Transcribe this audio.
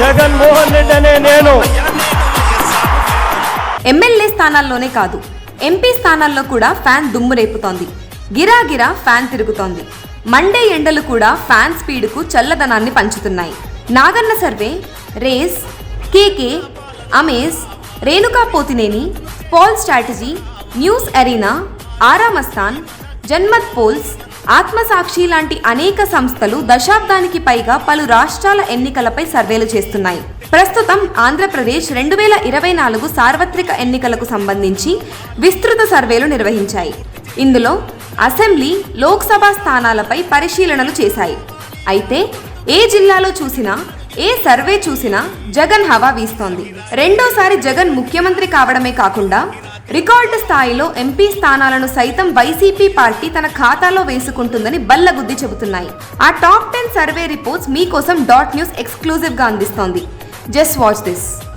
జగన్మోహన్ రెడ్డి అనే నేను. ఎమ్మెల్యే స్థానాల్లోనే కాదు ఎంపీ స్థానాల్లో కూడా ఫ్యాన్ దుమ్ము రేపుతోంది. గిరాగిరా ఫ్యాన్ తిరుగుతోంది. మండే ఎండలు కూడా ఫ్యాన్ స్పీడ్కు చల్లదనాన్ని పంచుతున్నాయి. Naganna survey race KK amaze Renuka Pothineni poll strategy news arena ఆరామస్థాన్ Janmat polls Aatmasakshi లాంటి అనేక సంస్థలు దశాబ్దానికి పైగా పలు రాష్ట్రాల ఎన్నికలపై సర్వేలు చేస్తున్నాయి. ప్రస్తుతం ఆంధ్రప్రదేశ్ రెండు వేల ఇరవై నాలుగు సార్వత్రిక ఎన్నికలకు సంబంధించి విస్తృత సర్వేలు నిర్వహించాయి. ఇందులో అసెంబ్లీ లోక్సభ స్థానాలపై పరిశీలనలు చేశాయి. అయితే ఏ జిల్లాలో చూసినా ఏ సర్వే చూసినా జగన్ హవా వీస్తోంది. రెండోసారి జగన్ ముఖ్యమంత్రి కావడమే కాకుండా రికార్డు స్థాయిలో ఎంపీ స్థానాలను సైతం వైసీపీ పార్టీ తన ఖాతాలో వేసుకుంటుందని బల్లగుద్ది చెబుతున్నాయి. ఆ టాప్ టెన్ సర్వే రిపోర్ట్స్ మీకోసం డాట్ న్యూస్ ఎక్స్క్లూజివ్గా అందిస్తోంది. Just watch this.